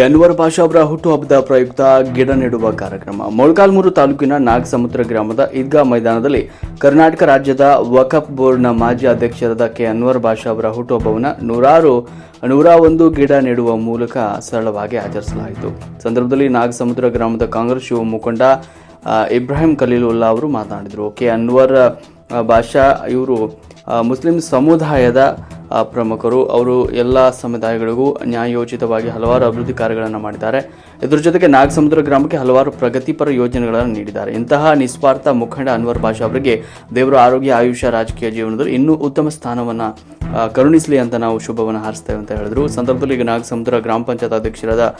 K Anwar ಭಾಷಾ ಅವರ ಹುಟ್ಟುಹಬ್ಬದ ಪ್ರಯುಕ್ತ ಗಿಡ ನೆಡುವ ಕಾರ್ಯಕ್ರಮ. ಮೊಳಕಾಲ್ಮೂರು ತಾಲೂಕಿನ ನಾಗಸಮುದ್ರ ಗ್ರಾಮದ ಈದ್ಗಾ ಮೈದಾನದಲ್ಲಿ ಕರ್ನಾಟಕ ರಾಜ್ಯದ ವಕಫ್ ಬೋರ್ಡ್ನ ಮಾಜಿ ಅಧ್ಯಕ್ಷರಾದ ಕೆ. ಅನ್ವರ್ ಭಾಷಾ ಅವರ ಹುಟ್ಟುಹಬ್ಬವನ್ನು ನೂರಾರು ನೂರ ಒಂದು ಗಿಡ ನೆಡುವ ಮೂಲಕ ಸರಳವಾಗಿ ಆಚರಿಸಲಾಯಿತು. ಸಂದರ್ಭದಲ್ಲಿ ನಾಗಸಮುದ್ರ ಗ್ರಾಮದ ಕಾಂಗ್ರೆಸ್ ಯುವ ಮುಖಂಡ ಇಬ್ರಾಹಿಂ ಖಲೀಲುಲ್ಲಾ ಅವರು ಮಾತನಾಡಿದರು. ಕೆ. ಅನ್ವರ್ ಭಾಷಾ ಇವರು ಮುಸ್ಲಿಂ ಸಮುದಾಯದ ಪ್ರಮುಖರು, ಅವರು ಎಲ್ಲ ಸಮುದಾಯಗಳಿಗೂ ನ್ಯಾಯೋಚಿತವಾಗಿ ಹಲವಾರು ಅಭಿವೃದ್ಧಿ ಕಾರ್ಯಗಳನ್ನು ಮಾಡಿದ್ದಾರೆ. ಇದರ ಜೊತೆಗೆ ನಾಗಸಮುದ್ರ ಗ್ರಾಮಕ್ಕೆ ಹಲವಾರು ಪ್ರಗತಿಪರ ಯೋಜನೆಗಳನ್ನು ನೀಡಿದ್ದಾರೆ. ಇಂತಹ ನಿಸ್ವಾರ್ಥ ಮುಖಂಡ ಅನ್ವರ್ ಭಾಷಾ ಅವರಿಗೆ ದೇವರ ಆರೋಗ್ಯ, ಆಯುಷ್ಯ, ರಾಜಕೀಯ ಜೀವನದಲ್ಲಿ ಇನ್ನೂ ಉತ್ತಮ ಸ್ಥಾನವನ್ನು ಕರುಣಿಸಲಿ ಅಂತ ನಾವು ಶುಭವನ್ನು ಹಾರಿಸ್ತೇವೆ ಅಂತ ಹೇಳಿದ್ರು. ಸಂದರ್ಭದಲ್ಲಿ ಈಗ ನಾಗಸಮುದ್ರ ಗ್ರಾಮ ಪಂಚಾಯತ್ ಅಧ್ಯಕ್ಷರಾದ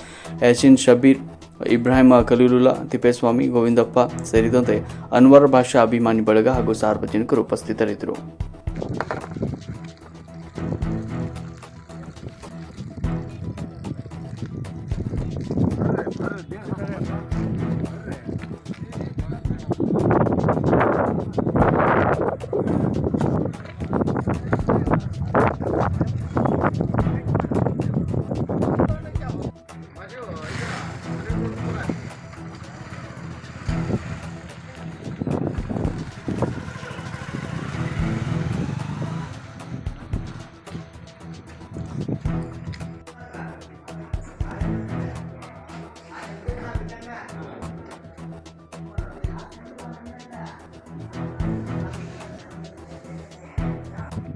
ಯಶಿನ್ ಶಬೀರ್ ಇಬ್ರಾಹಿಂ ಕಲೀಲುಲ್ಲಾ ತಿಪ್ಪೇಸ್ವಾಮಿ, ಗೋವಿಂದಪ್ಪ ಸೇರಿದಂತೆ ಅನ್ವರ್ ಭಾಷಾ ಅಭಿಮಾನಿ ಬಳಗ ಹಾಗೂ ಸಾರ್ವಜನಿಕರು ಉಪಸ್ಥಿತರಿದ್ದರು.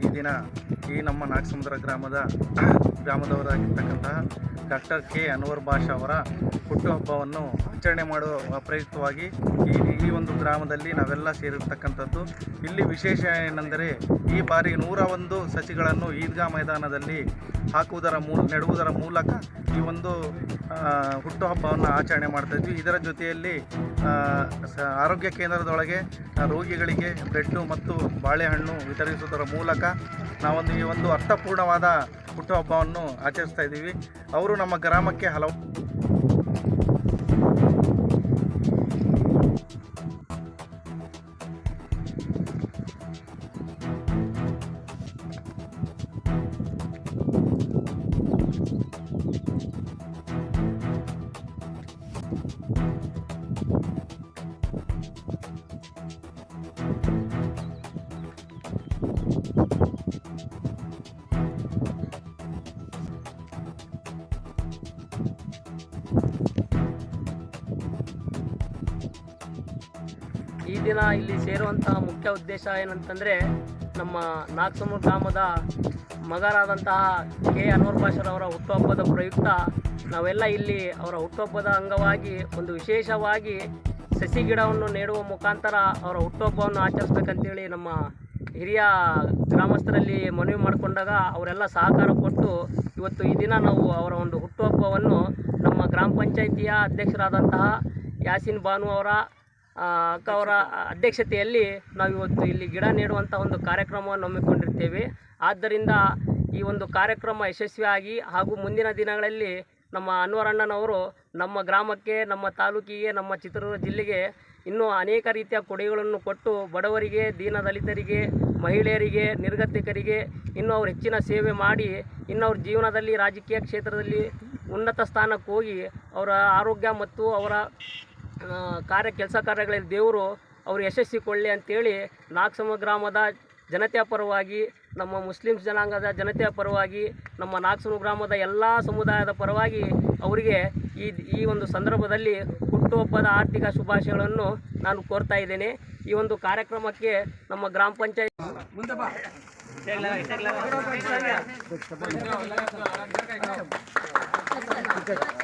ಈ ದಿನ ಈ ನಮ್ಮ ನಾಗಸಮುದ್ರ ಗ್ರಾಮದ ಗ್ರಾಮದವರಾಗಿರ್ತಕ್ಕಂತಹ ಡಾಕ್ಟರ್ ಕೆ ಅನ್ವರ್ ಭಾಷ ಅವರ ಹುಟ್ಟುಹಬ್ಬವನ್ನು ಆಚರಣೆ ಮಾಡುವ ಪ್ರಯುಕ್ತವಾಗಿ ಈ ಈ ಒಂದು ಗ್ರಾಮದಲ್ಲಿ ನಾವೆಲ್ಲ ಸೇರಿರ್ತಕ್ಕಂಥದ್ದು. ಇಲ್ಲಿ ವಿಶೇಷ ಏನೆಂದರೆ ಈ ಬಾರಿ ನೂರ ಒಂದು ಸಸಿಗಳನ್ನು ಈದ್ಗಾ ಮೈದಾನದಲ್ಲಿ ಹಾಕುವುದರ ಮೂ ನೆಡುವುದರ ಮೂಲಕ ಈ ಒಂದು ಹುಟ್ಟುಹಬ್ಬವನ್ನು ಆಚರಣೆ ಮಾಡ್ತಾಯಿದ್ವಿ ಇದರ ಜೊತೆಯಲ್ಲಿ ಆರೋಗ್ಯ ಕೇಂದ್ರದೊಳಗೆ ರೋಗಿಗಳಿಗೆ ಬ್ರೆಡ್ಡು ಮತ್ತು ಬಾಳೆಹಣ್ಣು ವಿತರಿಸುವುದರ ಮೂಲಕ ನಾವೊಂದು ಈ ಒಂದು ಅರ್ಥಪೂರ್ಣವಾದ ಹುಟ್ಟುಹಬ್ಬವನ್ನು ಆಚರಿಸ್ತಾ ಇದ್ದೀವಿ. ಅವರು ನಮ್ಮ ಗ್ರಾಮಕ್ಕೆ ಹಲವು ಈ ದಿನ ಇಲ್ಲಿ ಸೇರುವಂತಹ ಮುಖ್ಯ ಉದ್ದೇಶ ಏನಂತಂದರೆ ನಮ್ಮ ನಾಗಸಮೂರ್ ಗ್ರಾಮದ ಮಗರಾದಂತಹ ಕೆ ಅನ್ವರ್ ಅವರ ಹುಟ್ಟುಹಬ್ಬದ ಪ್ರಯುಕ್ತ ನಾವೆಲ್ಲ ಇಲ್ಲಿ ಅವರ ಹುಟ್ಟುಹಬ್ಬದ ಅಂಗವಾಗಿ ಒಂದು ವಿಶೇಷವಾಗಿ ಸಸಿ ಗಿಡವನ್ನು ನೆಡುವ ಮುಖಾಂತರ ಅವರ ಹುಟ್ಟುಹಬ್ಬವನ್ನು ಆಚರಿಸ್ಬೇಕಂತೇಳಿ ನಮ್ಮ ಹಿರಿಯ ಗ್ರಾಮಸ್ಥರಲ್ಲಿ ಮನವಿ ಮಾಡಿಕೊಂಡಾಗ ಅವರೆಲ್ಲ ಸಹಕಾರ ಕೊಟ್ಟು ಇವತ್ತು ಈ ದಿನ ನಾವು ಅವರ ಒಂದು ಹುಟ್ಟುಹಬ್ಬವನ್ನು ನಮ್ಮ ಗ್ರಾಮ ಪಂಚಾಯಿತಿಯ ಅಧ್ಯಕ್ಷರಾದಂತಹ ಯಾಸಿನ್ ಬಾನು ಅವರ ಅಕ್ಕ ಅವರ ಅಧ್ಯಕ್ಷತೆಯಲ್ಲಿ ನಾವು ಇವತ್ತು ಇಲ್ಲಿ ಗಿಡ ನೆಡುವಂಥ ಒಂದು ಕಾರ್ಯಕ್ರಮವನ್ನು ಹಮ್ಮಿಕೊಂಡಿರ್ತೇವೆ. ಆದ್ದರಿಂದ ಈ ಒಂದು ಕಾರ್ಯಕ್ರಮ ಯಶಸ್ವಿಯಾಗಿ ಹಾಗೂ ಮುಂದಿನ ದಿನಗಳಲ್ಲಿ ನಮ್ಮ ಅನ್ವರಣ್ಣನವರು ನಮ್ಮ ಗ್ರಾಮಕ್ಕೆ, ನಮ್ಮ ತಾಲೂಕಿಗೆ, ನಮ್ಮ ಚಿತ್ರದುರ್ಗ ಜಿಲ್ಲೆಗೆ ಇನ್ನೂ ಅನೇಕ ರೀತಿಯ ಕೊಡುಗೆಗಳನ್ನು ಕೊಟ್ಟು ಬಡವರಿಗೆ ದೀನದಲಿತರಿಗೆ ಮಹಿಳೆಯರಿಗೆ, ನಿರ್ಗತಿಕರಿಗೆ ಇನ್ನೂ ಅವ್ರು ಹೆಚ್ಚಿನ ಸೇವೆ ಮಾಡಿ ಇನ್ನು ಅವ್ರ ಜೀವನದಲ್ಲಿ ರಾಜಕೀಯ ಕ್ಷೇತ್ರದಲ್ಲಿ ಉನ್ನತ ಸ್ಥಾನಕ್ಕೆ ಹೋಗಿ ಅವರ ಆರೋಗ್ಯ ಮತ್ತು ಅವರ ಕಾರ್ಯ ಕೆಲಸ ಕಾರ್ಯಗಳಲ್ಲಿ ದೇವರು ಅವರು ಯಶಸ್ಸಿಕೊಳ್ಳಿ ಅಂತೇಳಿ ನಾಗಸಮ ಗ್ರಾಮದ ಜನತೆಯ ಪರವಾಗಿ, ನಮ್ಮ ಮುಸ್ಲಿಮ್ಸ್ ಜನಾಂಗದ ಜನತೆಯ ಪರವಾಗಿ, ನಮ್ಮ ನಾಗಸಮ ಗ್ರಾಮದ ಎಲ್ಲ ಸಮುದಾಯದ ಪರವಾಗಿ ಅವರಿಗೆ ಈ ಈ ಒಂದು ಸಂದರ್ಭದಲ್ಲಿ ಹುಟ್ಟುಹಬ್ಬದ ಆರ್ಥಿಕ ಶುಭಾಶಯಗಳನ್ನು ನಾನು ಕೋರ್ತಾ ಇದ್ದೇನೆ. ಈ ಒಂದು ಕಾರ್ಯಕ್ರಮಕ್ಕೆ ನಮ್ಮ ಗ್ರಾಮ panchayat ನಿಧಾನಪ್ಪ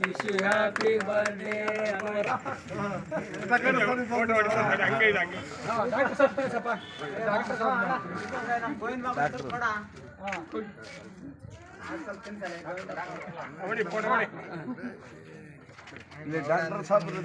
Anwar Basha. Wish you happy birthday, Anwar. ಇಲ್ಲಿ ಡಾಕ್ಟರ್ ಸಾಹೇಬ್ರು